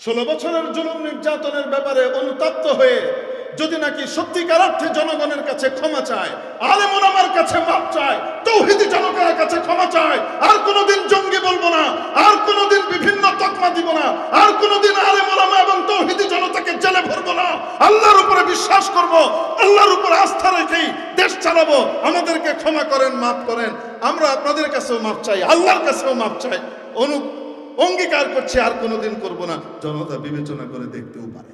ষোলো বছরের জুলুম নির্যাতনের ব্যাপারে অনুতপ্ত হয়ে যদি নাকি সত্যিকার অর্থে জনগণের কাছে ক্ষমা চায় আলেমন আমার কাছে মাপ চায়, তৌহিদি জনগণের কাছে ক্ষমা চায়, আর কোনোদিন জঙ্গি বলব না, আর কোনোদিন বিভিন্ন তকমা দিব না, আর কোনোদিন আলেমোলামা এবং তৌহিদি জনতাকে জেলে ভরবো না, আল্লাহর উপরে বিশ্বাস করব, আল্লাহর উপরে আস্থা রেখেই দেশ চালাবো, আমাদেরকে ক্ষমা করেন, মাফ করেন, আমরা আপনাদের কাছেও মাপ চাই, আল্লাহর কাছেও মাপ চাই, অনু অঙ্গীকার করছি, আর কোনোদিন করব না। জনতা বিবেচনা করে দেখতেও পারে।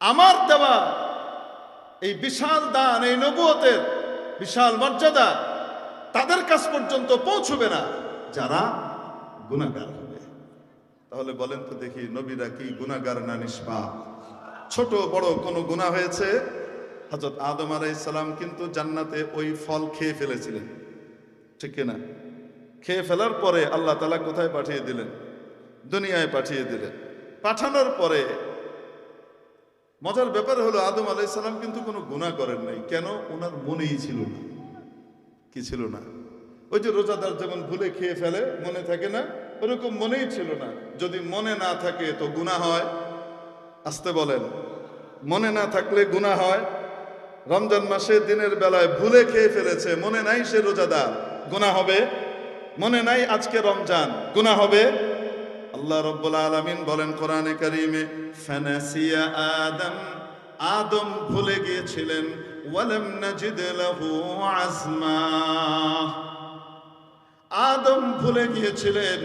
আমার দেওয়া এই বিশাল দান, এই নবুয়তের বিশাল মর্যাদা তাদের কাছ পর্যন্ত পৌঁছবে না, যারা গুণাগার হবে। তাহলে বলেন তো দেখি, নবীরা কি গুণাগার না নিষ্পাপ? ছোট বড় কোনো গুণা হয়েছে? হজরত আদম আলাইসালাম কিন্তু জান্নাতে ওই ফল খেয়ে ফেলেছিলেন। ঠিক না খেয়ে ফেলার পরে আল্লাহ তালা কোথায় পাঠিয়ে দিলেন? দুনিয়ায় পাঠিয়ে দিলেন। পাঠানোর পরে মজার ব্যাপার হলো, আদম আলাইসালাম কিন্তু কোনো গুণা করেন নাই। কেন? ওনার মনেই ছিল না। কি ছিল না? ওই যে রোজাদার যেমন ভুলে খেয়ে ফেলে, মনে থাকে না? ওরকম মনেই ছিল না। যদি মনে না থাকে, তো গুণা হয়। আসতে বলেন, মনে না থাকলে গুণা হয়। রমজান মাসে দিনের বেলায় ভুলে খেয়ে ফেলেছে, মনে নাই সে রোজাদার। গুণা হবে? মনে নাই আজকে রমজান। গুণা হবে? আল্লাহ রব্বুল আলামিন বলেন কোরআনে কারিমে ফানাসিয়া আদম। আদম ভুলে গিয়েছিলেন ওয়ালাম নাজিদ লাহু আজমা আদম ভুলে গিয়েছিলেন,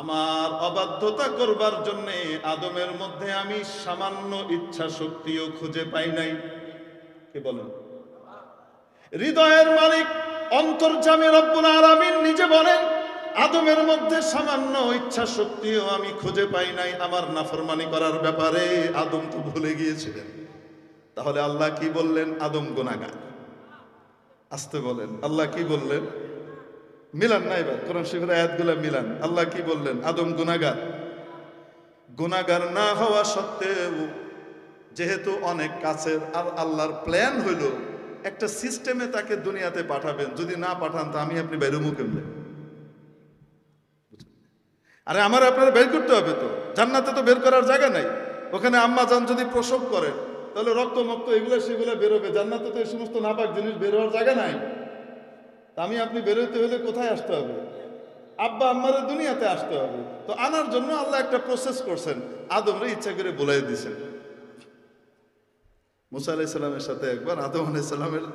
আমার অবাধ্যতা করবার জন্য আদমের মধ্যে আমি সামান্য ইচ্ছা শক্তিও খুঁজে পাই নাই। কি বলেন? হৃদয়ের মালিক অন্তর্জামী রব্বুল আলামিন নিজে বলেন, আদমের মধ্যে সামান্য ইচ্ছা শক্তিও আমি খুঁজে পাই নাই আমার নাফরমানি করার ব্যাপারে। আদম তো ভুলে গিয়েছিলেন। তাহলে আল্লাহ কি বললেন? আদম গুনাহগার। আসতে বলেন, আল্লাহ কি বললেন? মিলান না এবার, কোরআন শরীফের আয়াতগুলো মিলান। আল্লাহ কি বললেন? আদম গুনাহগার। গুনাহগার না হওয়া সত্ত্বেও যেহেতু অনেক কাছের, আর আল্লাহর প্ল্যান হইল একটা সিস্টেমে তাকে দুনিয়াতে পাঠাবেন। যদি না পাঠান, তো আমি আপনি বেরোমু কেমনে আরে আমার আপনারা বের করতে হবে তো? জান্নাতে তো বের করার জায়গা নাই। ওখানে আম্মা যান যদি প্রসব করেন তাহলে রক্ত মক্ত এগুলো সেগুলো বেরোবে। জান্নাতে তো এই সমস্ত নাপাক জিনিস বের হওয়ার জায়গা নাই। আমি আপনি বেরোতে হলে কোথায় আসতে হবে? আব্বা আম্মারে দুনিয়াতে আসতে হবে। তো আনার জন্য আল্লাহ একটা প্রসেস করছেন। আদমরে ইচ্ছা করে বলাই দিয়েছেন মুসা আলাইসাল্লামের সাথে একবার আদম আলাইসাল্লামের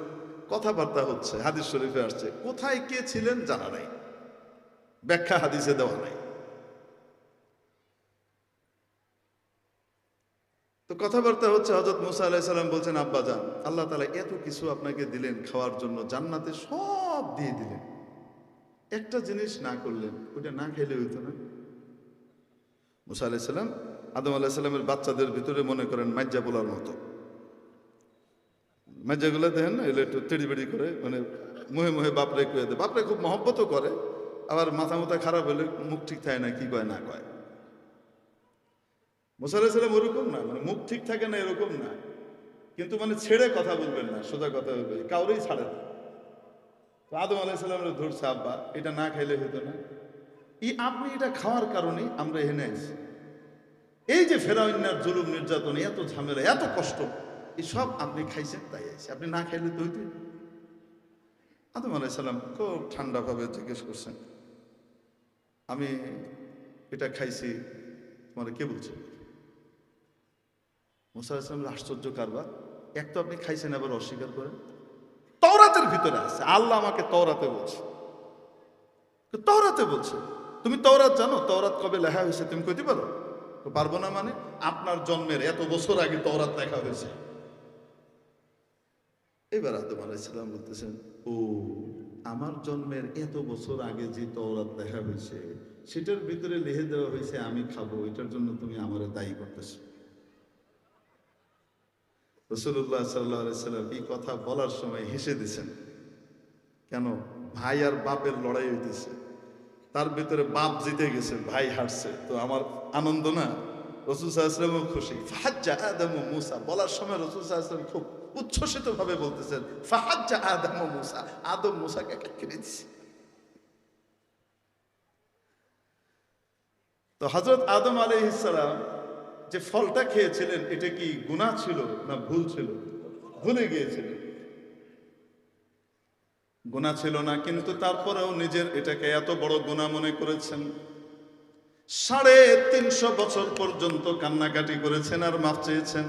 কথাবার্তা হচ্ছে, হাদিস শরীফে আসছে। কোথায় কে ছিলেন জানা নাই। ব্যাখ্যা হাদিসে দেওয়া নাই। তো কথাবার্তা হচ্ছে হজরত মুসা আলাইসাল্লাম বলছেন, আব্বা, যান। আল্লাহ তালা এত কিছু আপনাকে দিলেন খাওয়ার জন্য, জান্নাতে সব দিয়ে দিলেন। একটা জিনিস না করলেন ওটা না খেলে হইতো না। মুসা আলাইসাল্লাম আদম আলাইসাল্লামের বাচ্চাদের ভিতরে মনে করেন মাজ্জা বলার মতো। মাজ্জাগুলো দেখেন না এগুলো একটু তেড়িবেড়ি করে মানে মুহে মুহে বাপরে কুয়ে দেয়। বাপরে খুব মহব্বতও করে, আবার মাথা মাথা খারাপ হলে মুখ ঠিক থাকে না, কি কয় না কয়। মুসা আলাইসাল্লাম ওরকম না মানে মুখ ঠিক থাকে না এরকম না। কিন্তু মানে ছেড়ে কথা বলবেন না, সোজা কথা বলবে কাউরেই ছাড়ে না। তো আদম আলাইসাল্লামের ধরছে, আব্বা, এটা না খাইলে হতো না। এই আপনি এটা খাওয়ার কারণেই আমরা এখানে আছি এই যে ফেরাউন্নার জুলুম নির্যাতন, এত ঝামেলা, এত কষ্ট এসব আপনি খাইছেন, তাই আছে আপনি না খাইলে তো হইতে আদম আলাইসাল্লাম খুব ঠান্ডাভাবে জিজ্ঞেস করছেন, আমি এটা খাইছি, তোমার কে বলছে? মুসা আশ্চর্য কারবার। এক তো আপনি খাইছেন, আবার অস্বীকার করেন। তওরাতের ভিতরে আছে, আল্লাহ আমাকে তওরাতে বলছে। তওরাতে বলছে, তুমি তওরাত জানো? তওরাত কবে লেখা হয়েছে তুমি কইতে পারো? তো পারব না মানে আপনার জন্মের এত বছর আগে তওরাত লেখা হয়েছে। এবার আদম আলাইসাল্লাম বলতেছেন, ও, আমার জন্মের এত বছর আগে যে তওরাত লেখা হয়েছে, সেটার ভিতরে লিখে দেওয়া হয়েছে, আমি খাব, এটার জন্য তুমি আমার দায়ী করতেছো। রসুল্লাহ সাল্লাহ সাল্লাম এই কথা বলার সময় হেসে দিছেন। কেন? ভাই আর বাপের লড়াই হইতেছে। তার ভিতরে বাপ জিতে গেছে, ভাই হারছে। তো আমার আনন্দ না? রসুল সাহাশ্রমও খুশি। ফাহাজ্জা আদম মুসা। বলার সময় রসুল সাহাশ্রম খুব উচ্ছ্বসিত ভাবে বলতেছেন, ফাহাজ্জা আদম মুসা। আদম মুসাকে কিনে দিছে। তো হজরত আদম আলাইহিসসালাম যে ফলটা খেয়েছিলেন, এটা কি গুনাহ ছিল না ভুল ছিল? ভুলে গিয়েছিলেন। গুণা ছিল না, কিন্তু তারপরেও নিজের এটাকে এত বড় গুণা মনে করেছেন। সাড়ে তিনশো বছর পর্যন্ত কান্নাকাটি করেছেন আর মাফ চেয়েছেন।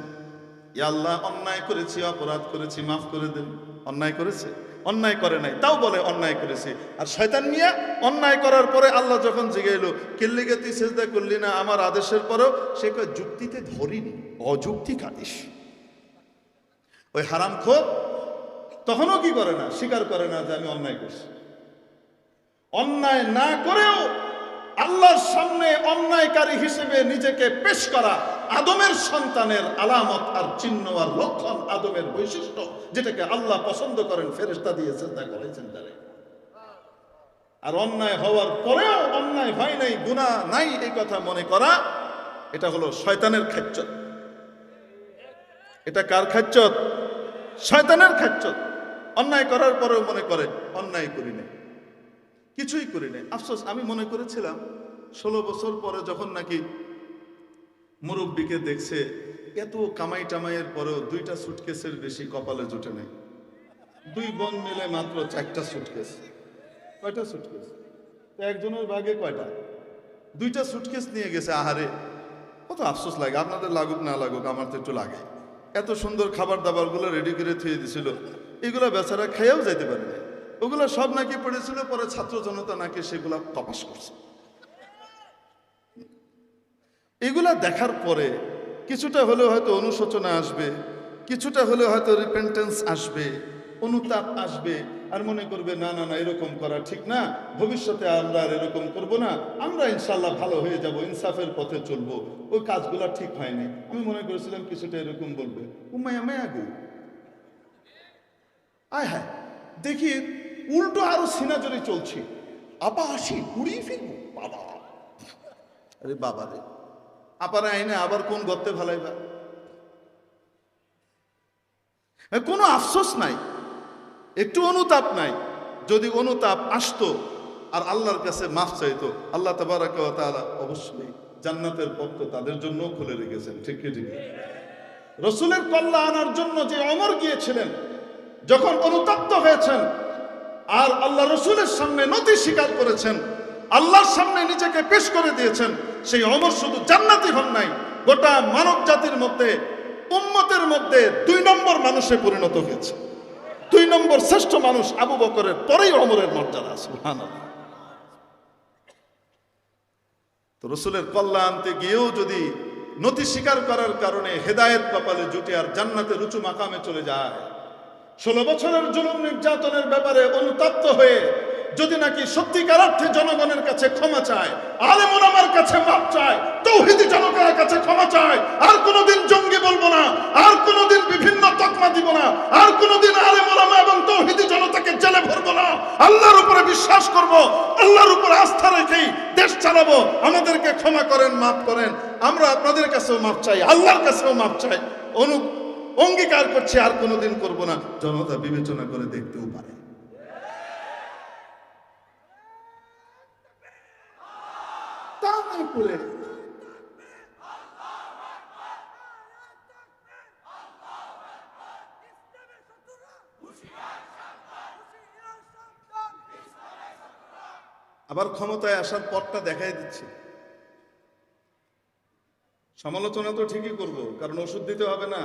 আল্লাহ, অন্যায় করেছি, অপরাধ করেছি, মাফ করে দেন। অন্যায় করেছে? অন্যায় করে নাই। তাও বলে অন্যায় করেছি। আর শয়তান মিয়া অন্যায় করার পরে আল্লাহ যখন জিগে এলো কিল্লিগে তুই সেজদা করলি না, আমার আদেশের পরেও? সে কয়, যুক্তিতে ধরিনি অযৌক্তিক আদেশ ওই হারাম খোর তখনও কি করে না, স্বীকার করে না যে আমি অন্যায় করছি। অন্যায় না করেও আল্লাহর সামনে অন্যায়কারী হিসেবে নিজেকে পেশ করা আদমের সন্তানের আলামত আর চিহ্ন আর লক্ষণ আদমের বৈশিষ্ট্য, যেটাকে আল্লাহ পছন্দ করেন ফেরেস্তা দিয়ে চিন্তা করেছেন আর অন্যায় হওয়ার পরেও অন্যায় হয় নাই গুণা নাই এই কথা মনে করা, এটা হলো শয়তানের খাচ্চত এটা কার খাচ্চত শয়তানের খাচ্চত অন্যায় করার পরেও মনে করে, অন্যায় করি নাই। কিছুই করি নাই। আফসোস, আমি মনে করেছিলাম, ষোলো বছর পরে যখন নাকি মুরব্বীকে দেখছে, এত কামাই টামাইয়ের পরেও দুইটা সুটকেসের বেশি কপালে জুটে নেই। দুই বোন মিলে মাত্র চারটা সুটকেস কয়টা সুটকেস একজনের ভাগে কয়টা? দুইটা সুটকেস নিয়ে গেছে, আহারে, কত আফসোস লাগে, আপনাদের লাগুক না লাগুক, আমার তো একটু লাগে। এত সুন্দর খাবার দাবারগুলো রেডি করে থুয়ে দিছিল, এগুলো বেচারা খেয়েও যাইতে পারে ওগুলো সব নাকি পড়েছিল, পরে ছাত্র জনতা নাকি সেগুলা তপাস করছে। এগুলা দেখার পরে কিছুটা হলেও হয়তো অনুশোচনা আসবে, কিছুটা হলেও হয়তো রিপেন্টেন্স আসবে, অনুতাপ আসবে আর মনে করবে, না না না, এরকম করা ঠিক না। ভবিষ্যতে আমরা আর এরকম করব না। আমরা ইনশাল্লাহ ভালো হয়ে যাব, ইনসাফের পথে চলবো। ওই কাজগুলা ঠিক হয়নি। আমি মনে করেছিলাম, কিছুটা এরকম বলবে। উমায়া মায়া গো? আয় হ্যাঁ দেখি উল্টো আরও সিনাজরি চলছে। আপা আসি, উড়িয়ে ফেলব। বাবা। আরে বাবা রে আপারা আইনে আবার কোন গর্তে ভালাইবা এ, কোনো আফসোস নাই একটু অনুতাপ নাই। যদি অনুতাপ আসতো আর আল্লাহর কাছে মাফ চাইতো আল্লাহ তাবারাক ওয়া তাআলা অবশ্যই জান্নাতের তো তাদের জন্য খুলে রেখেছেন। ঠিক ঠিক রসুলের কল্লা আনার জন্য যে অমর গিয়েছিলেন যখন অনুতপ্ত হয়েছেন আর আল্লাহ রসুলের সামনে নতি স্বীকার করেছেন আল্লাহর সামনে নিজেকে পেশ করে দিয়েছেন সেই অমর শুধু জান্নাতি হন নাই, গোটা মানব জাতির মধ্যে, উম্মতের মধ্যে দুই নম্বর মানুষে পরিণত হয়েছে। দুই নম্বর শ্রেষ্ঠ মানুষ আবু বকরের পরেই অমরের মর্যাদা, সুবহানাল্লাহ। তো রসুলের কল্লা আনতে গিয়েও যদি নতি স্বীকার করার কারণে হেদায়েত কপালে জুটে আর জান্নাতের উঁচু মাকামে চলে যায়, ষোলো বছরের জুলুম নির্যাতনের ব্যাপারে অনুতপ্ত হয়ে যদি নাকি সত্যিকার অর্থে জনগণের কাছে ক্ষমা চায় আলেম ওলামার কাছে মাপ চায়, তৌহিদি জনগণের কাছে ক্ষমা চায়, আর কোনোদিন জঙ্গি বলব না, আর কোনোদিন বিভিন্ন তকমা দিব না, আর কোনোদিন আলেম ওলামা এবং তৌহিদি জনতাকে জেলে ভরবো না, আল্লাহর উপরে বিশ্বাস করব, আল্লাহর উপরে আস্থা রেখেই দেশ চালাবো, আমাদেরকে ক্ষমা করেন, মাফ করেন, আমরা আপনাদের কাছেও মাপ চাই, আল্লাহর কাছেও মাপ চাই, অনু অঙ্গীকার করছি, আর কোনোদিন করব না, জনতা বিবেচনা করে দেখতেও পারে। আবার ক্ষমতায় আসার পথটা দেখাই দিচ্ছে। সমালোচনা তো ঠিকই করব, কারণ ওষুধ দিতে হবে না।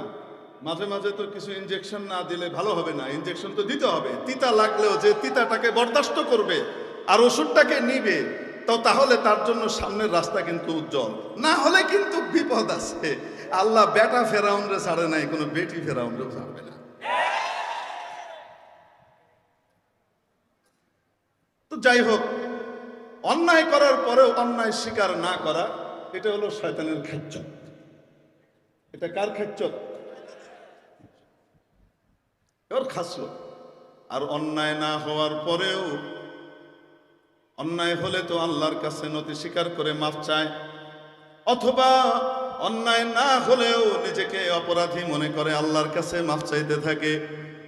মাঝে মাঝে তো কিছু ইনজেকশন না দিলে ভালো হবে না। ইনজেকশন তো দিতে হবে। তিতা লাগলেও যে তিতাটাকে বরদাস্ত করবে আর ওষুধটাকে নিবে তো তাহলে তার জন্য সামনের রাস্তা কিন্তু উজ্জ্বল। না হলে কিন্তু বিপদ আছে। আল্লাহ বেটা ফেরাউনরে ছাড়ে নাই, কোনো বেটি ফেরাউনরেও ছাড়বে না। তো যাই হোক, অন্যায় করার পরেও অন্যায় স্বীকার না করা, এটা হলো শয়তানের খাচ্চ এটা কার খাচ্চ ওর খাসলো আর অন্যায় না হওয়ার পরেও অন্যায় হলে তো আল্লাহর কাছে নতি স্বীকার করে মাফ চায় অথবা অন্যায় না হলেও নিজেকে অপরাধী মনে করে আল্লাহর কাছে মাফ চাইতে থাকে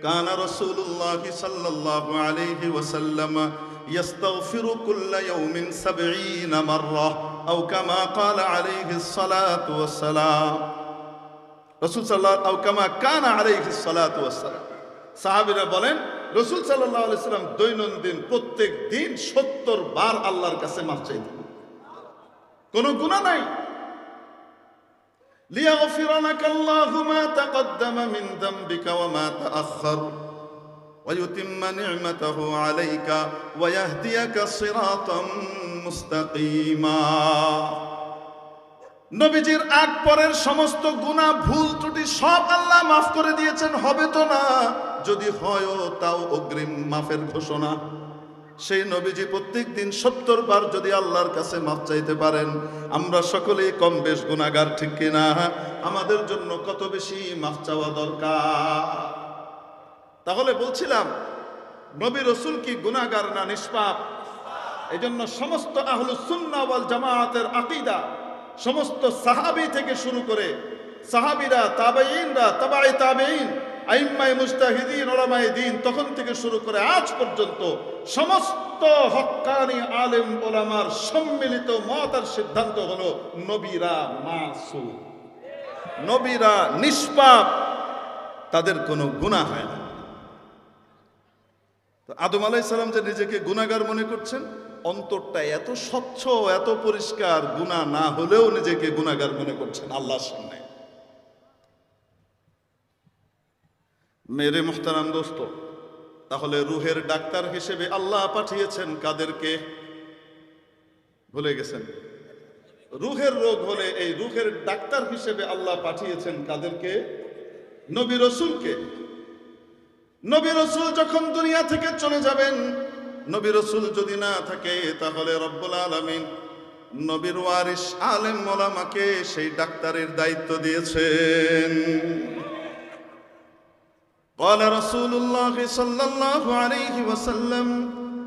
কানা রাসূলুল্লাহ সাল্লাল্লাহু আলাইহি ওয়াসাল্লাম يستغفر كل يوم سبعين مرة أو كما قال عليه الصلاة والسلام রসুল সাল্লাহ আও কামা কানা আলাইহি সালাতু ওয়াসসালাম সাহাবীরা বলেন রসুল সাল্লাল্লাহু আলাইহি সাল্লাম দৈনন্দিন প্রত্যেক দিন 70 বার আল্লাহর কাছে মাফ চাইতেন কোনো গুনাহ নাই ليغفر لك الله ما تقدم من ذنبك وما تأخر ويتم نعمته عليك ويهديك صراطا مستقيما নবীজির আগ পরের সমস্ত গুনাহ, ভুল ত্রুটি সব আল্লাহ মাফ করে দিয়েছেন, হবে তো না? যদি হয়ও তাও অগ্রিম মাফের ঘোষণা। সেই নবীজি প্রত্যেক দিন সত্তর বার যদি আল্লাহর কাছে মাফ চাইতে পারেন, আমরা সকলেই কম বেশ গুণাগার ঠিক কিনা আমাদের জন্য কত বেশি মাফ চাওয়া দরকার। তাহলে বলছিলাম, নবী রসুল কি গুণাগার না নিষ্পাপ? এই জন্য সমস্ত আহলুস সুন্নাহ ওয়াল জামায়াতের আকিদা সমস্ত সাহাবি থেকে শুরু করে সাহাবিরা তাবাইনরা তাবাই তাবেইন আইম্মাই মুস্তাহিদিন ওলামাই দিন তখন থেকে শুরু করে আজ পর্যন্ত সমস্ত হক্কানি আলেম ওলামার সম্মিলিত মত আর সিদ্ধান্ত হলো নবীরা মাসু নবীরা নিষ্পাপ, তাদের কোনো গুণা হয় না। আদম আলাইসাল্লাম যে নিজেকে গুণাগার মনে করছেন অন্তরটা এত স্বচ্ছ, এত পরিষ্কার, গুণা না হলেও নিজেকে গুণাগার মনে করছেন আল্লাহর সামনে। মেরে মোহতারাম দোস্ত, তাহলে রুহের ডাক্তার হিসেবে আল্লাহ পাঠিয়েছেন কাদেরকে? ভুলে গেছেন? রুহের রোগ হলে এই রুহের ডাক্তার হিসেবে আল্লাহ পাঠিয়েছেন কাদেরকে? নবী রসুলকে। নবী রসুল যখন দুনিয়া থেকে চলে যাবেন নবী রসুল যদি না থাকে তাহলে রব্বুল আলমিন নবীর ওয়ারিস আলেম মোলামাকে সেই ডাক্তারের দায়িত্ব দিয়েছেন قال رسول الله صلى الله عليه وسلم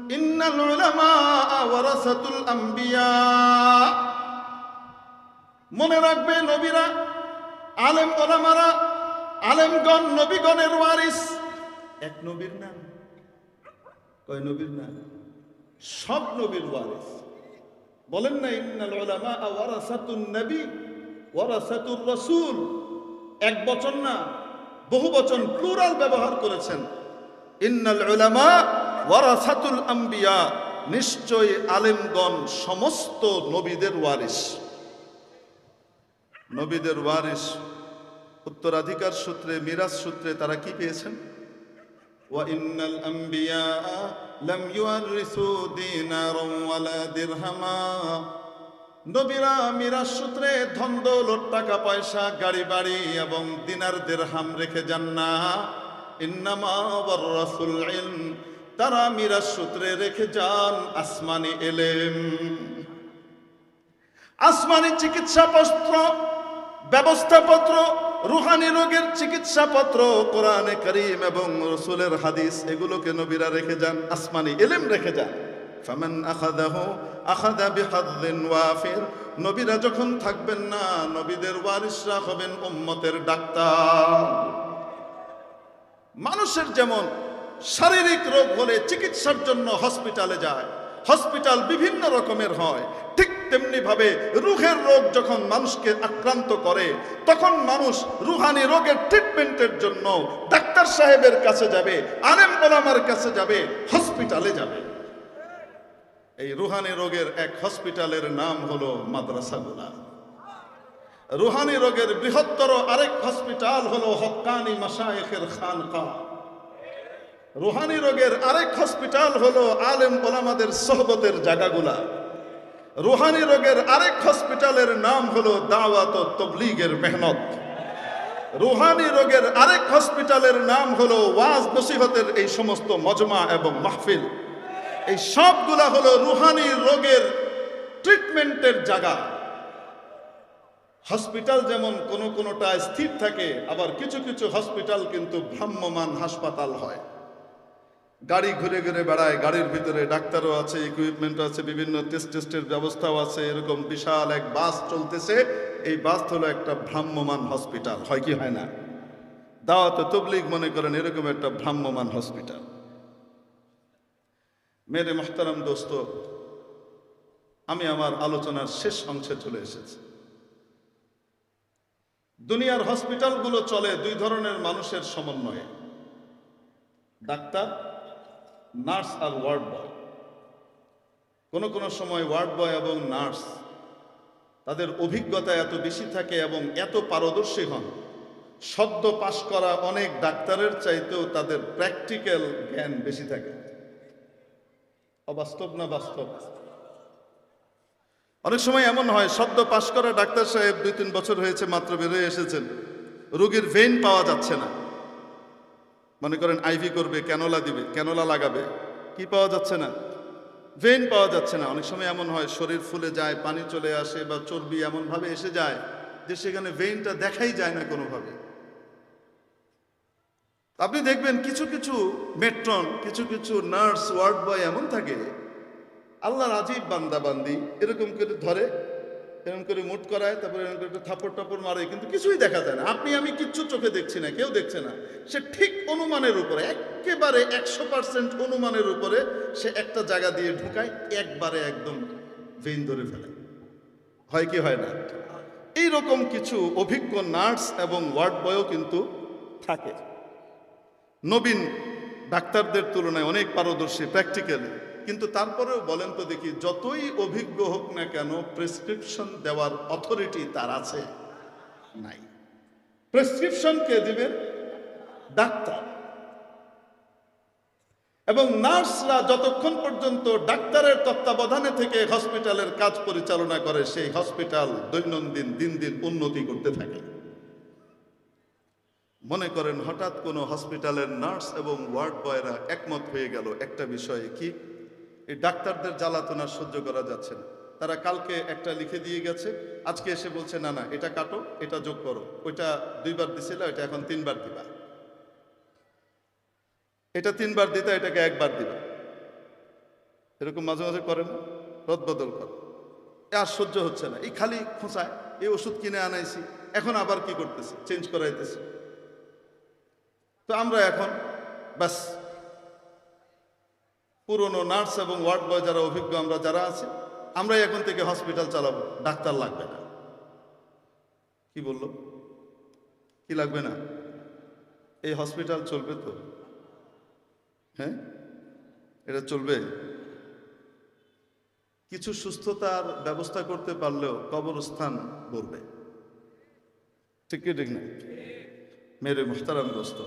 إن العلماء ورثة الأنبياء মনে রাখবে নবীরা আলেম ওলামারা আলেমগণ নবীগণের ওয়ারিস এক নবীর নাম কয় নবীর নাম? সব নবীর ওয়ারিস। বলেন না, ইন্নাল উলামা ওয়ারাসাতুন নবী, ওয়ারাসাতুর রাসূল। এক বচন না, বহু বচন প্লুরাল ব্যবহার করেছেন। ইন্নাল উলামা ওয়ারাসাতুল আম্বিয়া, নিশ্চয় আলেমগণ সমস্ত নবীদের ওয়ারিস। নবীদের ওয়ারিস উত্তরাধিকার সূত্রে, মিরাজ সূত্রে তারা কি পেয়েছেন? وإن الأنبياء لم يورثوا دينارا ولا درهما নবীরা মিরাজ সূত্রে ধন দৌলত টাকা পয়সা গাড়ি বাড়ি এবং দিনার দেরহাম রেখে যান না ইন্নামা রাসুল ইলম তারা মিরাজ সূত্রে রেখে যান আসমানি এলেম আসমানি চিকিৎসাপত্র ব্যবস্থাপত্র রুহানি রোগের চিকিৎসাপত্র, কোরআনে করিম এবং রসুলের হাদিস, এগুলোকে নবীরা রেখে যান, আসমানি এলেম রেখে যান। ফামান আখাদাহু আখাদা বিহাদ্দিন ওয়াফির, নবীরা যখন থাকবেন না, নবীদের ওয়ারিসরা হবেন উম্মতের ডাক্তার। মানুষের যেমন শারীরিক রোগ হলে চিকিৎসার জন্য হসপিটালে যায়, হসপিটাল বিভিন্ন রকমের হয়, ঠিক তেমনি ভাবে রুহের রোগ যখন মানুষকে আক্রান্ত করে, তখন মানুষ রুহানি রোগের ট্রিটমেন্টের জন্য ডাক্তার সাহেবের কাছে যাবে, আলেম ওলামার কাছে যাবে হসপিটালে যাবে। এই রুহানি রোগের এক হসপিটালের নাম হলো মাদ্রাসাগুলা। রুহানি রোগের বৃহত্তর আরেক হসপিটাল হলো হক্কানি মাসায়েখের খানকা। রুহানি রোগের আরেক হসপিটাল হলো আলেম ওলামাদের সোহবতের জায়গাগুলা। রুহানি রোগের আরেক হসপিটালের নাম হলো দাওয়াত তবলিগের মেহনত। রুহানি রোগের আরেক হসপিটালের নাম হলো ওয়াজ নসিহতের এই সমস্ত মজমা এবং মাহফিল। এই সবগুলা হলো রুহানি রোগের ট্রিটমেন্টের জায়গা। হসপিটাল যেমন কোনো কোনোটা স্থির থাকে, আবার কিছু কিছু হসপিটাল কিন্তু ভ্রাম্যমান হাসপাতাল হয়। গাড়ি ঘুরে ঘুরে বেড়ায়, গাড়ির ভিতরে ডাক্তারও আছে ইকুইপমেন্ট আছে, বিভিন্ন টেস্ট টেস্টের ব্যবস্থাও আছে, এরকম বিশাল এক বাস চলতেছে। এই বাস হলো একটা ভ্রাম্যমান হসপিটাল হয় কি হয় না? দাওয়াত তবলিগ মনে করেন এরকম একটা ভ্রাম্যমান হসপিটাল মেরে মোহতারাম দোস্ত, আমি আমার আলোচনার শেষ অংশে চলে এসেছি। দুনিয়ার হসপিটালগুলো চলে দুই ধরনের মানুষের সমন্বয়ে। ডাক্তার নার্স আর ওয়ার্ড বয়। কোনো কোনো সময় ওয়ার্ড বয় এবং নার্স তাদের অভিজ্ঞতা এত বেশি থাকে এবং এত পারদর্শী হন সদ্য পাশ করা অনেক ডাক্তারের চাইতেও তাদের প্র্যাকটিক্যাল জ্ঞান বেশি থাকে। অবাস্তব না বাস্তব? অনেক সময় এমন হয় সদ্য পাশ করা ডাক্তার সাহেব দুই তিন বছর হয়েছে, মাত্র বেরোয় এসেছেন। রোগীর ভেইন পাওয়া যাচ্ছে না। মনে করেন আইভি করবে ক্যানোলা দিবে ক্যানোলা লাগাবে, কি পাওয়া যাচ্ছে না? ভেইন পাওয়া যাচ্ছে না। অনেক সময় এমন হয়, শরীর ফুলে যায়, পানি চলে আসে বা চর্বি এমনভাবে এসে যায় যে সেখানে ভেইনটা দেখাই যায় না কোনোভাবে। আপনি দেখবেন কিছু কিছু মেট্রন কিছু কিছু নার্স ওয়ার্ড বয় এমন থাকে আল্লাহর আজীব বান্দাবান্দি, এরকম করে ধরে এরকম করে মুট করায়, তারপরে এরকম করে থাপড় টাপড় মারে, কিন্তু কিছুই দেখা যায় না। আপনি, আমি কিচ্ছু চোখে দেখছি না, কেউ দেখছে না। সে ঠিক অনুমানের উপরে, একেবারে একশো পার্সেন্ট অনুমানের উপরে সে একটা জায়গা দিয়ে ঢুকায়, একবারে একদম ভেইন ধরে ফেলে। হয় কি হয় না? এই রকম কিছু অভিজ্ঞ নার্স এবং ওয়ার্ড বয়ও কিন্তু থাকে। নবীন ডাক্তারদের তুলনায় অনেক পারদর্শী, প্র্যাকটিক্যালি। কিন্তু তারপরেও বলেন তো দেখি, যতই অভিজ্ঞ হোক না কেন প্রেসক্রিপশন দেওয়ার অথরিটি তার আছে নাই। প্রেসক্রিপশন কে দিবেন ডাক্তার। এবং নার্সরা যতক্ষণ পর্যন্ত ডাক্তারের তত্ত্বাবধানে থেকে হসপিটালের কাজ পরিচালনা করে, সেই হসপিটাল দৈনন্দিন, দিন দিন উন্নতি করতে থাকে। মনে করেন হঠাৎ কোনো হসপিটালের নার্স এবং ওয়ার্ড বয়রা একমত হয়ে গেল একটা বিষয়ে কি? এই ডাক্তারদের জ্বালাতনা সহ্য করা যাচ্ছে না। তারা কালকে একটা লিখে দিয়ে গেছে, আজকে এসে বলছে, না না, এটা কাটো, এটা যোগ করো। ওইটা দুইবার দিছিল এটা এখন তিনবার দিবা। এটা তিনবার দিতে, এটাকে একবার দিবা। এরকম মাঝে মাঝে করে না রদবদল করে। এ আর সহ্য হচ্ছে না। এই খালি খোঁচায়, এই ওষুধ কিনে আনাইছি, এখন আবার কি করতেছে? চেঞ্জ করাইতেছে। তো আমরা এখন, ব্যাস পুরনো নার্স এবং ওয়ার্ড বয় যারা অভিজ্ঞ আমরা যারা আছি আমরাই এখন থেকে হসপিটাল চালাবো। ডাক্তার লাগবে না। কি বলল? কি লাগবে না? এই হসপিটাল চলবে তো। হ্যাঁ? এটা চলবে। কিছু সুস্থতার ব্যবস্থা করতে পারলেও কবরস্থান বলবে ঠিক কি ঠিক না? মেরে মোহতারাম দোস্ত।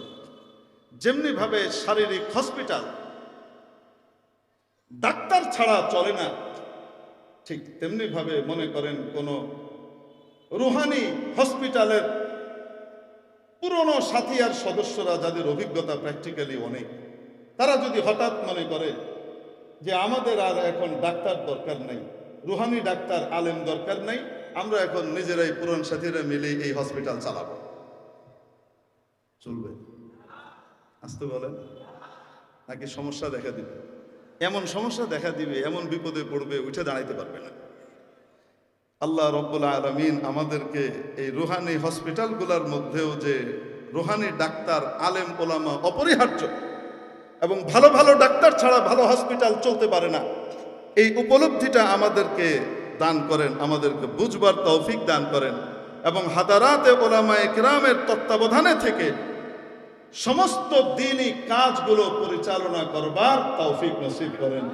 যেমনি ভাবে শারীরিক হসপিটাল ডাক্তার ছাড়া চলে না। ঠিক তেমনি ভাবে মনে করেন কোন রুহানি হসপিটালের পুরনো সাথী আর সদস্যরা যাদের অভিজ্ঞতা প্র্যাকটিক্যালি অনেক, তারা যদি হঠাৎ মনে করে যে আমাদের আর এখন ডাক্তার দরকার নেই, রুহানি ডাক্তার, আলেম দরকার নেই, আমরা এখন নিজেরাই পুরন সাথীরা মিলে এই হসপিটাল চালাবো। চলবে। আসতে বলেন, নাকি সমস্যা দেখা দিবে? এমন সমস্যা দেখা দিবে, এমন বিপদে পড়বে, উঠে দাঁড়াইতে পারবে না। আল্লাহ রব্বুল আলমিন আমাদেরকে এই রুহানি হসপিটালগুলোর মধ্যেও যে রুহানি ডাক্তার, আলেম, ওলামা অপরিহার্য এবং ভালো ভালো ডাক্তার ছাড়া ভালো হসপিটাল চলতে পারে না, এই উপলব্ধিটা আমাদেরকে দান করেন, আমাদেরকে বুঝবার তৌফিক দান করেন এবং হাদারাতে ওলামা একরামের তত্ত্বাবধানে থেকে সমস্ত দিনই কাজগুলো পরিচালনা করবার তৌফিক নসিব করেন।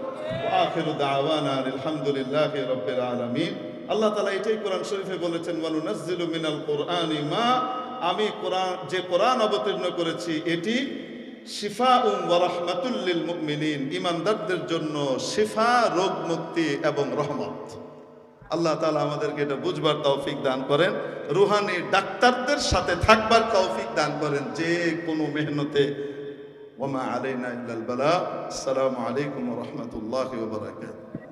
আখিরু দাওয়ানা আলহামদুলিল্লাহ রাব্বিল আলামিন। আল্লাহ তাআলা এটাই কোরআন শরীফে বলেছেন ওয়ানু নাজ্জিলু মিনাল কোরআনি মা আমি কোরআন, যে কোরআন অবতীর্ণ করেছি, এটি শিফা উম লিল মুমিনিন ইমানদারদের জন্য শিফা রোগ মুক্তি এবং রহমত। আল্লাহ তালা আমাদেরকে এটা বুঝবার তৌফিক দান করেন। রুহানি ডাক্তারদের সাথে থাকবার তৌফিক দান করেন যে কোনো মেহনতে। ওমা আলাইনা ইল্লাল বালা। আসসালামু আলাইকুম রহমতুল্লাহ বারাকাতুহু।